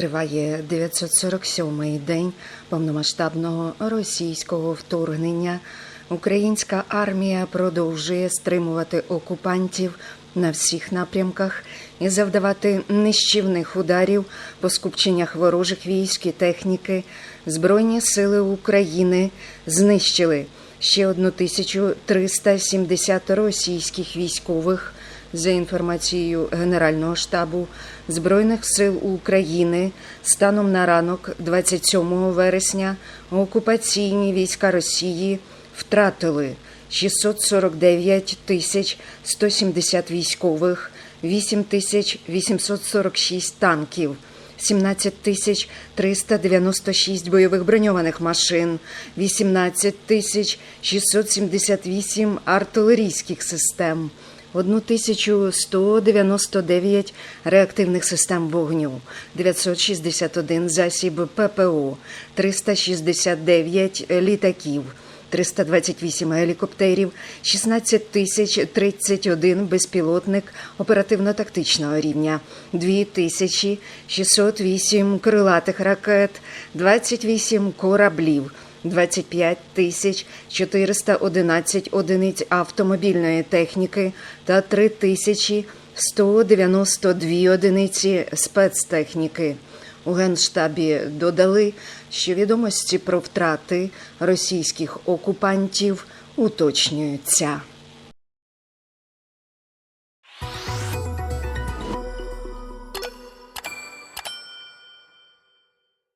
Триває 947-й день повномасштабного російського вторгнення. Українська армія продовжує стримувати окупантів на всіх напрямках і завдавати нищівних ударів по скупченнях ворожих військ і техніки. Збройні сили України знищили ще 1370 російських військових. За інформацією Генерального штабу Збройних сил України, станом на ранок 27 вересня окупаційні війська Росії втратили 649 тисяч 170 військових, 8 тисяч 846 танків, 17 тисяч 396 бойових броньованих машин, 18 тисяч 678 артилерійських систем, 1199 реактивних систем вогню, 961 засіб ППО, 369 літаків, 328 гелікоптерів, 16 тисяч 31 безпілотник оперативно-тактичного рівня, 2608 крилатих ракет, 28 кораблів, 25 тисяч 411 одиниць автомобільної техніки та 3 тисячі 192 одиниці спецтехніки. У Генштабі додали, що відомості про втрати російських окупантів уточнюються.